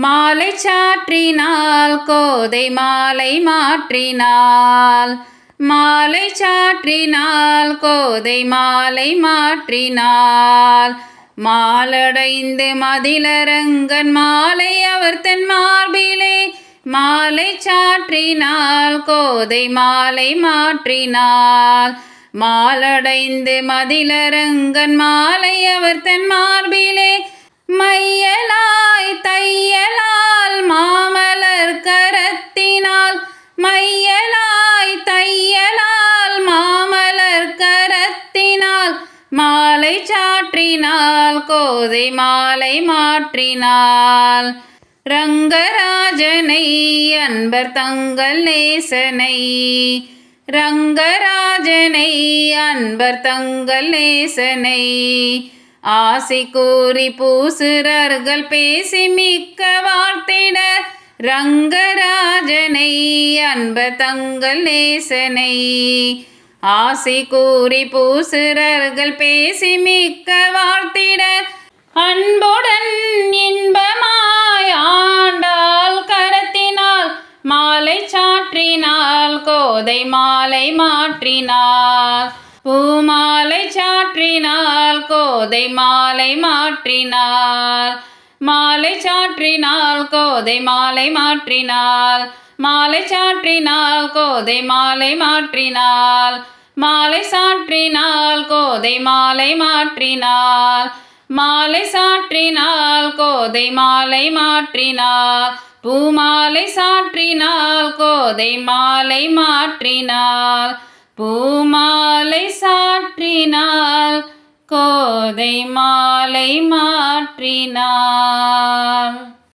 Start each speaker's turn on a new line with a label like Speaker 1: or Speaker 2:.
Speaker 1: மாலை சாற்றினால் கோதை மாலை மாற்றினால். மாலை சாற்றினால் கோதை மாலை மாற்றினால். மாலடைந்து மதிலரங்கன் மாலை அவர் தன் மார்பிலே. மாலை சாற்றினால் கோதை மாலை மாற்றினால். மாலடைந்து மதிலரங்கன் மாலை அவர் தன் மார்பிலே. மைய மாலை சாற்றினால் கோதை மாலை மாற்றினால். ரங்கராஜனை அன்பர் தங்கள் நேசனை. ரங்கராஜனை அன்பர் தங்கள் நேசனை. ஆசை கூறி பூசுரர்கள் பேசி மிக்க வாழ்த்திட. ரங்கராஜனை அன்பர் தங்கள் நேசனை. ஆசி கூறி பூசுரர்கள் பேசி மிக்க வாழ்த்திட. அன்புடன் இன்பமாய் ஆண்டால் கரத்தினால் மாலை சாற்றினால் கோதை மாலை மாற்றினால். பூமாலை சாற்றினால் கோதை மாலை மாற்றினால். மாலை சாற்றினால் கோதை மாலை மாற்றினால். மாலை சாற்றினால் கோதை மாலை மாற்றினால். மாலை சாற்றினால் கோதை மாலை மாற்றினால். மாலை சாற்றினால் கோதை மாலை மாற்றினால். பூமாலை சாற்றினால் கோதை மாலை மாற்றினால். பூமாலை சாற்றினால் கோதை மாலை மாற்றினாள்